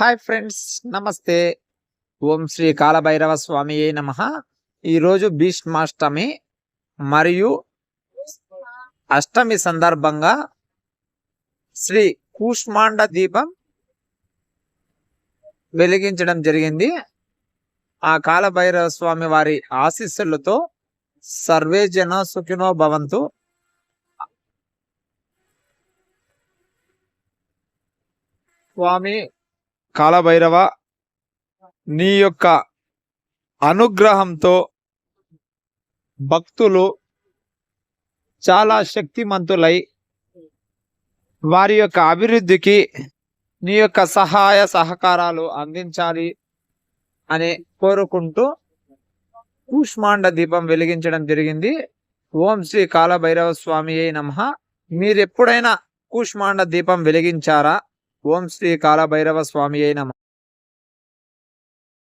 Hi friends నమస్తే. ఓం శ్రీ కాలభైరవ స్వామి నమ. ఈరోజు భీష్మాష్టమి మరియు అష్టమి సందర్భంగా శ్రీ కూష్మాండ దీపం వెలిగించడం జరిగింది. ఆ కాలభైరవ స్వామి వారి ఆశీస్సులతో సర్వే జన సుఖినో భవంతు. స్వామి కాలభైరవ నీ యొక్క అనుగ్రహంతో భక్తులు చాలా శక్తిమంతులై వారి యొక్క అభివృద్ధికి నీ యొక్క సహాయ సహకారాలు అందించాలి అని కోరుకుంటూ కూష్మాండ దీపం వెలిగించడం జరిగింది. ఓం శ్రీ కాలభైరవ స్వామి అయి నమ. మీరెప్పుడైనా కూష్మాండ దీపం వెలిగించారా? ఓం శ్రీ కాలభైరవ స్వామి అయిన